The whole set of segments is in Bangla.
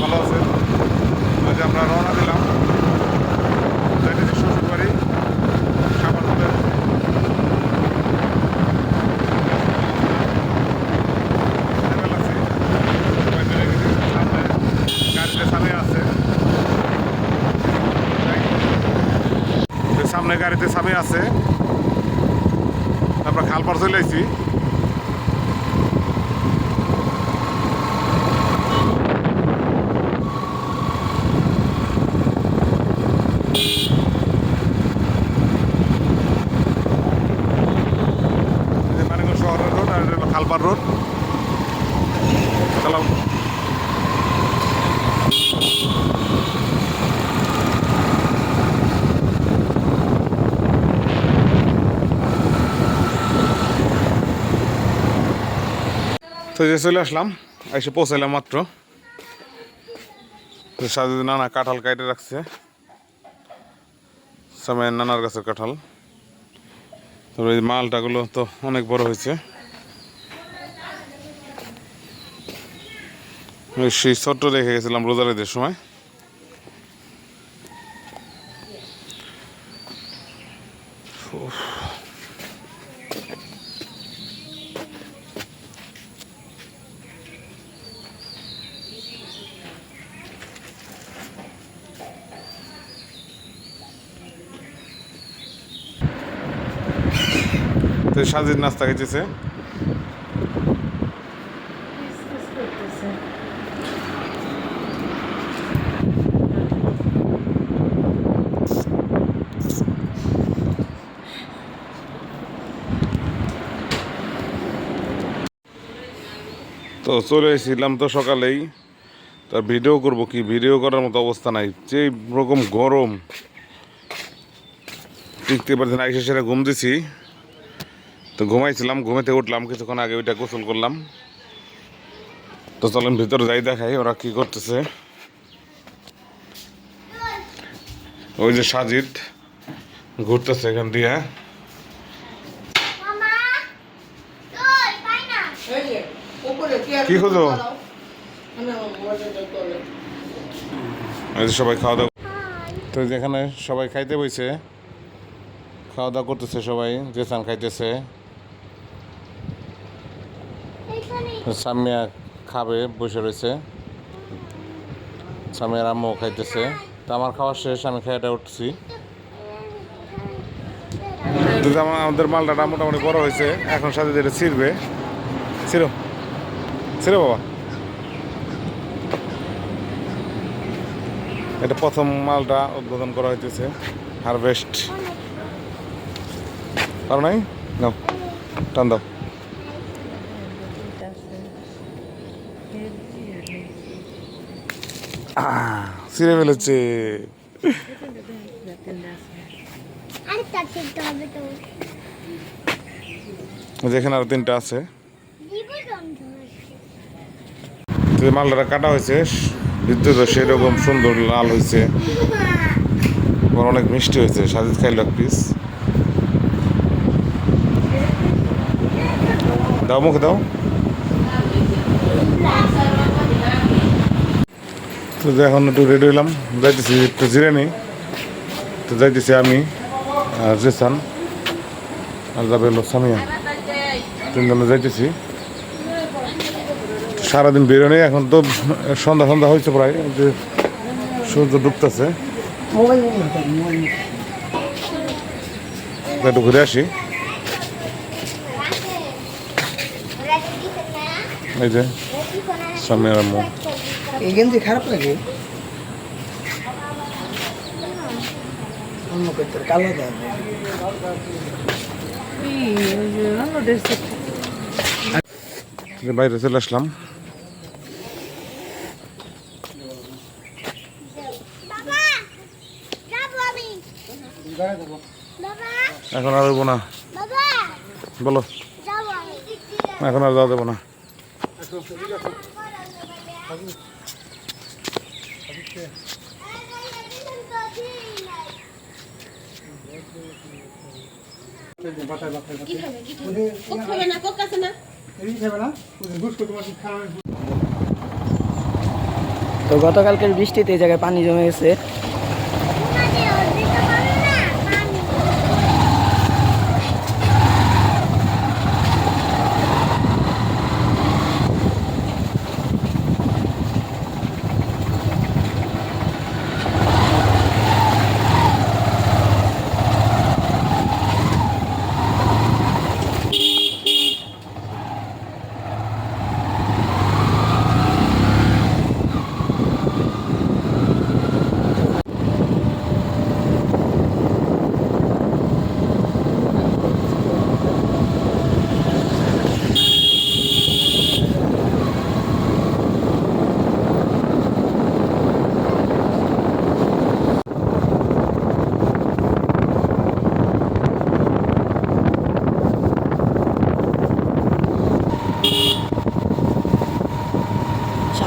ভালো আছে। আজ আমরা রওনা দিলাম। যাইতেছি শ্বশুর সামান্য সামনে গাড়িতে সামনে আছে। আমরা খাল পার চলে আইছি এই যে মানিকগঞ্জ শহরের রোড আর এটা হলো খালপার রোড চালাও তো যে চলে আসলাম, এসে পৌঁছাইলাম মাত্র। সাথে নানা কাঁঠাল কাটে রাখছে। সময় নানার গাছের কাঁঠাল। তবে এই মালটাগুলো তো অনেক বড় হয়েছে। সেই ছোট্ট রেখে গেছিলাম রোজারেদের সময়। তো সাজিদ নাস্তা খেতেছে তো চলে এসেছিলাম তো সকালেই। তার ভিডিও করব কি? ভিডিও করার মতো অবস্থা নাই। যে রকম গরম টিকতে পারছি না এসে সেটা ঘুম দিছি। তো ঘুমাইছিলাম ঘুমেতে উঠলাম কিছুক্ষণ আগে ওইটা গোসল করলাম। তো চলেন ভিতরে যাই দেখাই ওরা কি করতেছে। ওই যে সাজিদ ঘুরতেছে এখান দিয়ে। কি খোঁজো? এই যে সবাই খাওয়া দাওয়া তো যেখানে সবাই খাইতে বইছে। খাওয়া দাওয়া করতেছে সবাই জেসান খাইতেছে এখানে সামিয়া খাবে, বসে রয়েছে। সামিয়ার আম্মু খাইতেছে। তো আমার খাওয়া শেষ, আমি খেয়েটা উঠছি। আমাদের মালটাটা মোটামুটি বড় হয়েছে, এখন সাথে যেটা ছিঁড়বে। ছিঁড়ো। ছিঁড়ো বাবা। এটা প্রথম মালটা উদ্বোধন করা হইতেছে, হারভেস্ট। পারো নাই? নাও, টান দাও। ছিঁড়ে ফেলেছে যেখানে আরও তিনটা আছে। মালটা কাটা হয়েছে, বিদ্যুৎ সেরকম সুন্দর লাল হয়েছে। অনেক মিষ্টি হয়েছে, সাজিদ খাইল এক পিস দাও, মুখে দাও। তো এখন একটু রেডি হইলাম। যাইতেছি, একটু জিরে নিই তো যাইতেছি আমি আর জেসান আর যাবে হলো সামিয়া। তিনজনে যাইতেছি। সারাদিন বেরোনি এখন তো সন্ধ্যা সন্ধ্যা হয়েছে প্রায় যে সূর্য ডুবতেছে। একটু ঘুরে আসি। এই যে সামনের আম্মু। এই গেঞ্জি খারাপ লাগে অন্য করতে কালো দেয় বাইরে চলে আসলাম। বাবা যাব আমি। বাবা। এখন আর হইব না। বলো। এখন আর যাওয়া দেবো না। তো গতকালকের বৃষ্টিতে এই জায়গায় পানি জমে গেছে মানে অর্ধেক পানি না পানি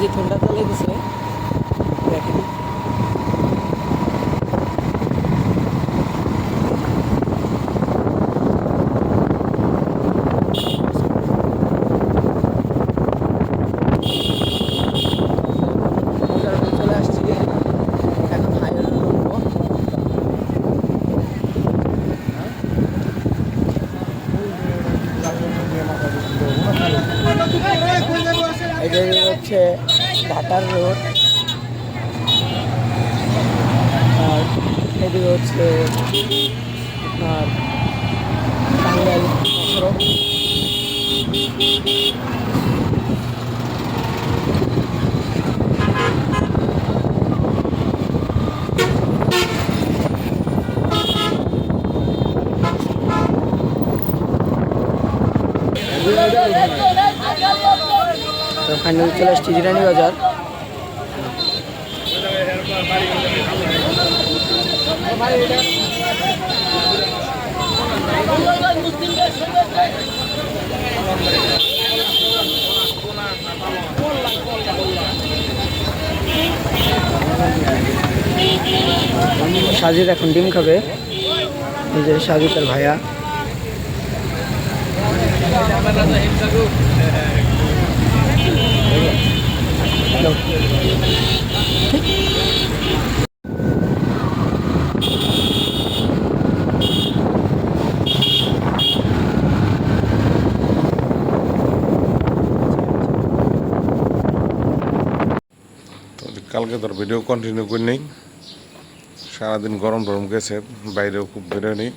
সাজি ঠান্ডা চালিয়ে দিছে দেখেন। হচ্ছে ঢাকার রোড। আর এদিকে হচ্ছে আপনার টাঙ্গাইল সড়ক তো ফাইনালি চলে আসছি জিরানি বাজার। সাজিদ এখন ডিম খাবে। যে সাজিদ আর ভাইয়া তো কালকে তোর ভিডিও কন্টিনিউ করে নেই। সারাদিন গরম টরম গেছে, বাইরেও খুব বেরোয়নি।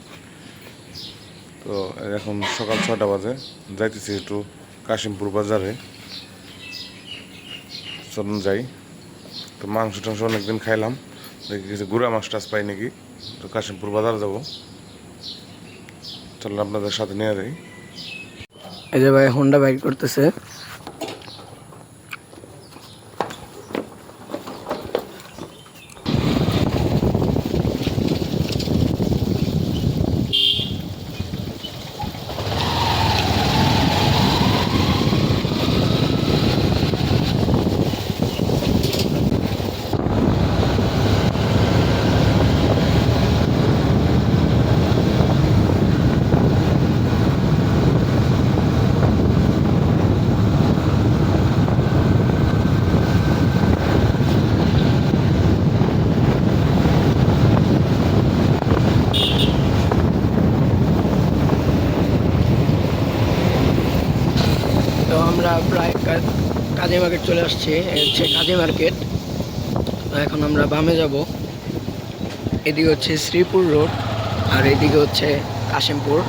তো এখন সকাল ছটা বাজে, যাইতেছি একটু কাশিমপুর বাজারে। চলুন যাই। তো মাংস টাংস অনেকদিন খাইলাম। দেখি কিছু গুড়া মাছ টাছ পাই নাকি। তো কাশিমপুর বাজার যাব। চলুন আপনাদের সাথে নিয়ে যাই। এই যে ভাই হোন্ডা বাইক করতেছে। কাজী মার্কেট চলে আসছে হচ্ছে কাজী মার্কেট এখন আমরা বামে যাব। এদিকে হচ্ছে শ্রীপুর রোড আর এদিকে হচ্ছে কাশিমপুর।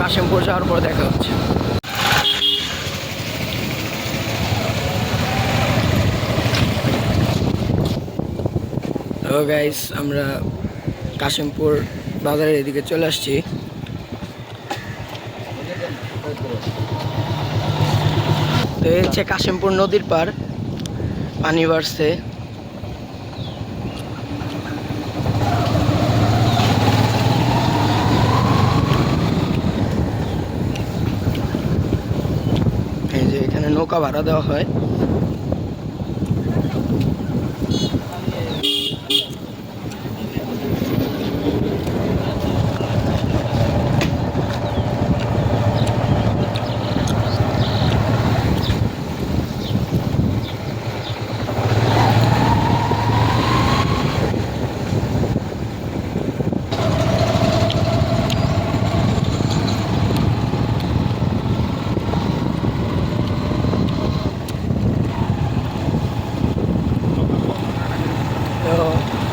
কাশিমপুর যাওয়ার পর দেখা হচ্ছে। তো গাইস আমরা কাশিমপুর বাজারের এদিকে চলে আসছি। তো এই হচ্ছে কাশিমপুর নদীর পার পানি বাড়ছে। এই যে এখানে নৌকা ভাড়া দেওয়া হয়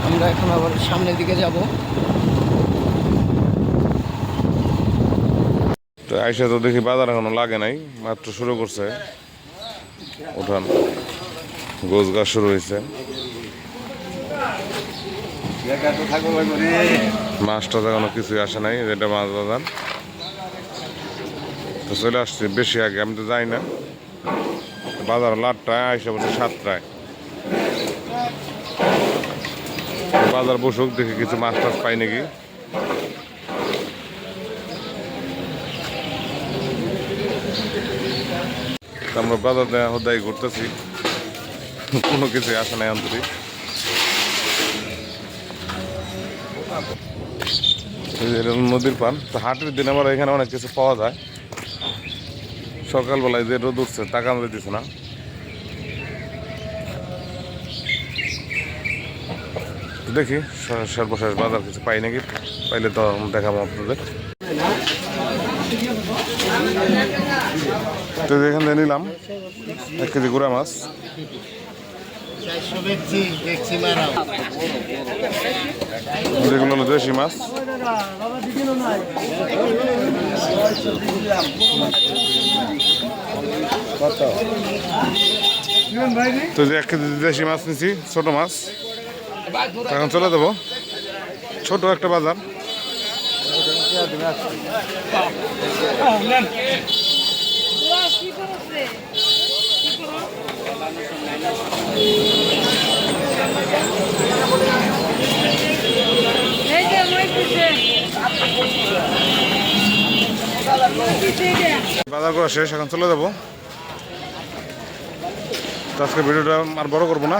আমরা এখন আবার সামনের দিকে যাব। তো আইসা তো দেখি বাজার এখনও লাগে নাই, মাত্র শুরু করছে। উঠান, গোছ গাছ শুরু হয়েছে মাছটা তো এখনও কিছুই আসে নাই, যেটা মাছ বাজার। তো চলে আসছে বেশি আগে, আমি তো যাই না। বাজার লাটটায়, আইসা বসে সাতটায় তো বাজার বসুক, দেখি কিছু মাছ টাছ পাই নাকি। আমরা বাজার দেওয়া হদাই ঘুরতেছি। কোনো কিছু আসে নাই আন্তরিক। নদীর পান, তো হাটের দিন আবার এখানে অনেক কিছু পাওয়া যায়। সকালবেলায় যে রোদ উঠছে, টাকা আমাদের দিচ্ছে না। দেখি সর্বশেষ বাজার কিছু পাই নাকি? পাইলে তো দেখাবো আপনাদের। তো এখান থেকে নিলাম, এক কেজি গুড়া মাছ। যেগুলো হলো দেশি মাছ। তো যে এক কেজি দেশি মাছ নিছি, ছোট মাছ। এখন চলে দেবো ছোট একটা বাজার। বাজার করা শেষ, এখন চলে যাব। আজকে ভিডিওটা আর বড় করব না।